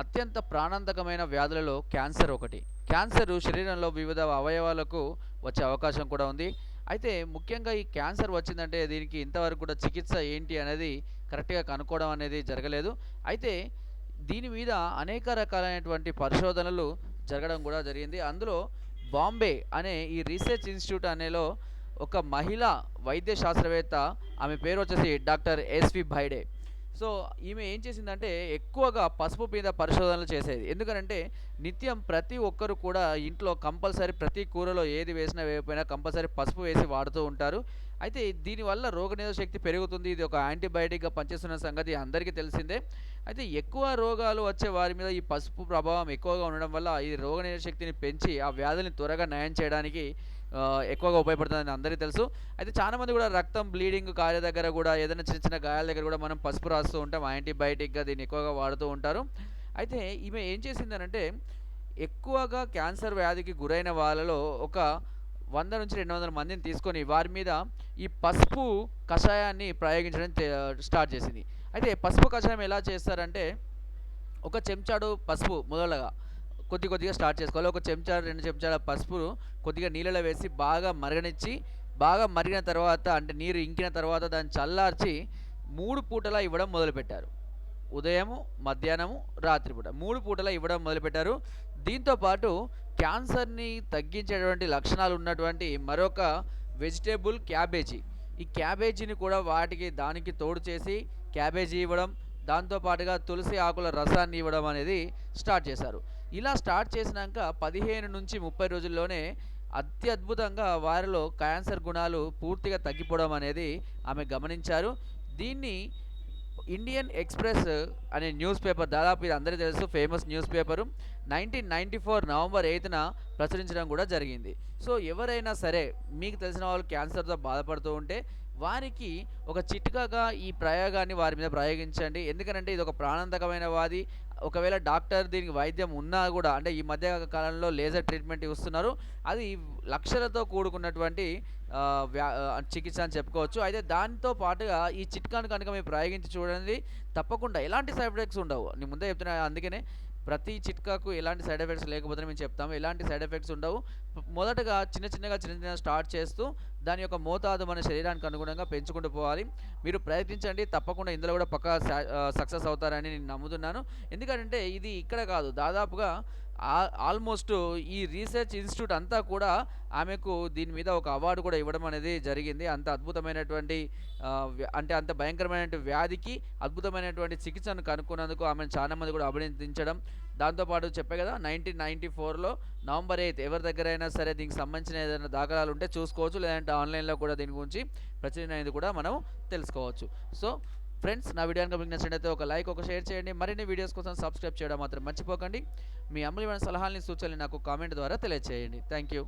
అత్యంత ప్రాణాంతకమైన వ్యాధులలో క్యాన్సర్ ఒకటి. క్యాన్సర్ శరీరంలో వివిధ అవయవాలకు వచ్చే అవకాశం కూడా ఉంది. అయితే ముఖ్యంగా ఈ క్యాన్సర్ వచ్చిందంటే దీనికి ఇంతవరకు కూడా చికిత్స ఏంటి అనేది కరెక్ట్గా కనుక్కోవడం అనేది జరగలేదు. అయితే దీని మీద అనేక రకాలైనటువంటి పరిశోధనలు జరగడం కూడా జరిగింది. అందులో బాంబే అనే ఈ రీసెర్చ్ ఇన్స్టిట్యూట్ అనేలో ఒక మహిళా వైద్య శాస్త్రవేత్త ఆమె పేరు వచ్చేసి డాక్టర్ ఎస్వి భైడే. సో ఈమె ఏం చేసిందంటే ఎక్కువగా పసుపు మీద పరిశోధనలు చేసేది. ఎందుకంటే నిత్యం ప్రతి ఒక్కరు కూడా ఇంట్లో కంపల్సరీ ప్రతి కూరలో ఏది వేసినా వేయకపోయినా కంపల్సరీ పసుపు వేసి వాడుతూ ఉంటారు. అయితే దీనివల్ల రోగనిరోధక శక్తి పెరుగుతుంది. ఇది ఒక యాంటీబయాటిక్గా పనిచేస్తున్న సంగతి అందరికీ తెలిసిందే. అయితే ఎక్కువ రోగాలు వచ్చే వారి మీద ఈ పసుపు ప్రభావం ఎక్కువగా ఉండడం వల్ల ఈ రోగనిరోధక శక్తిని పెంచి ఆ వ్యాధుల్ని త్వరగా నయం చేయడానికి ఎక్కువగా ఉపయోగపడుతుందని అందరికీ తెలుసు. అయితే చాలా మంది కూడా రక్తం బ్లీడింగ్ కాయ దగ్గర కూడా ఏదైనా చిన్న చిన్న గాయాల దగ్గర కూడా మనం పసుపు రాస్తూ ఉంటాం. యాంటీబయాటిక్గా దీన్ని ఎక్కువగా వాడుతూ ఉంటారు. అయితే ఈమె ఏం చేసిందనంటే ఎక్కువగా క్యాన్సర్ వ్యాధికి గురైన వాళ్ళలో ఒక వంద నుంచి రెండు వందల మందిని తీసుకొని వారి మీద ఈ పసుపు కషాయాన్ని ప్రయోగించడం స్టార్ట్ చేసింది. అయితే పసుపు కషాయం ఎలా చేస్తారంటే ఒక చెంచాడు పసుపు మొదలగా కొద్ది కొద్దిగా స్టార్ట్ చేసుకోవాలి. ఒక చెంచా రెండు చెంచాల పసుపు కొద్దిగా నీళ్ళలో వేసి బాగా మరగనిచ్చి బాగా మరిగిన తర్వాత అంటే నీరు ఇంకిన తర్వాత దాన్ని చల్లార్చి మూడు పూటలా ఇవ్వడం మొదలుపెట్టారు. ఉదయము మధ్యాహ్నము రాత్రిపూట మూడు పూటలా ఇవ్వడం మొదలుపెట్టారు. దీంతో పాటు క్యాన్సర్ని తగ్గించేటువంటి లక్షణాలు ఉన్నటువంటి మరొక వెజిటేబుల్ క్యాబేజీ. ఈ క్యాబేజీని కూడా వాటికి దానికి తోడు చేసి క్యాబేజీ ఇవ్వడం దాంతో పాటుగా తులసి ఆకుల రసాన్ని ఇవ్వడం అనేది స్టార్ట్ చేశారు. ఇలా స్టార్ట్ చేసినాక పదిహేను నుంచి ముప్పై రోజుల్లోనే అత్యద్భుతంగా వారిలో క్యాన్సర్ గుణాలు పూర్తిగా తగ్గిపోవడం అనేది ఆమె గమనించారు. దీన్ని ఇండియన్ ఎక్స్ప్రెస్ అనే న్యూస్ పేపర్ దాదాపు ఇది అందరికీ తెలుసు famous news paper nineteen ninety four November ఎయిత్న ప్రచురించడం కూడా జరిగింది. సో ఎవరైనా సరే మీకు తెలిసిన వాళ్ళు క్యాన్సర్తో బాధపడుతూ ఉంటే వారికి ఒక చిట్కాగా ఈ ప్రయోగాన్ని వారి మీద ప్రయోగించండి. ఎందుకంటే ఇది ఒక ప్రాణాంతకమైన వ్యాధి. ఒకవేళ డాక్టర్ దీనికి వైద్యం ఉన్నా కూడా అంటే ఈ మధ్య కాలంలో లేజర్ ట్రీట్మెంట్ ఇస్తున్నారు. అది లక్షలతో కూడుకున్నటువంటి వ్యా చికిత్స అని చెప్పుకోవచ్చు. అయితే దాంతో పాటుగా ఈ చిట్కాను కనుక మీరు ప్రయోగించి చూడండి. తప్పకుండా ఎలాంటి సైడ్ ఎఫెక్ట్స్ ఉండవు. నేను ముందే చెప్తున్నా అందుకనే ప్రతి చిట్కాకు ఎలాంటి సైడ్ ఎఫెక్ట్స్ లేకపోతే మేము చెప్తాము. ఎలాంటి సైడ్ ఎఫెక్ట్స్ ఉండవు. మొదటగా చిన్న చిన్నగా చిన్న చిన్న స్టార్ట్ చేస్తూ దాని యొక్క మోతాదు మన శరీరానికి అనుగుణంగా పెంచుకుంటూ పోవాలి. మీరు ప్రయత్నించండి తప్పకుండా ఇందులో కూడా పక్కా సక్సెస్ అవుతారని నేను నమ్ముతున్నాను. ఎందుకంటే ఇది ఇక్కడ కాదు దాదాపుగా ఆల్మోస్ట్ ఈ రీసెర్చ్ ఇన్స్టిట్యూట్ అంతా కూడా ఆమెకు దీని మీద ఒక అవార్డు కూడా ఇవ్వడం అనేది జరిగింది. అంత అద్భుతమైనటువంటి అంటే అంత భయంకరమైనటువంటి వ్యాధికి అద్భుతమైనటువంటి చికిత్సను కనుక్కున్నందుకు ఆమెను చాలా మంది కూడా అభినందించడం దాంతోపాటు చెప్పే కదా నైన్టీన్ నైంటీ ఫోర్లో నవంబర్ ఎయిత్ ఎవరి దగ్గర అయినా సరే దీనికి సంబంధించిన ఏదైనా దాఖలాలు ఉంటే చూసుకోవచ్చు లేదంటే ఆన్లైన్లో కూడా దీని గురించి ప్రచురణ అనేది కూడా మనం తెలుసుకోవచ్చు. సో ఫ్రెండ్స్ నా వీడియో కనుక మీకు నచ్చినట్లయితే ఒక లైక్ ఒక షేర్ చేయండి. మరిన్ని వీడియోస్ కోసం సబ్స్క్రైబ్ చేయడం మాత్రం మర్చిపోకండి. మీ అమూల్యమైన సలహాలని సూచనలు నాకు కామెంట్ ద్వారా తెలియజేయండి థ్యాంక్ యూ.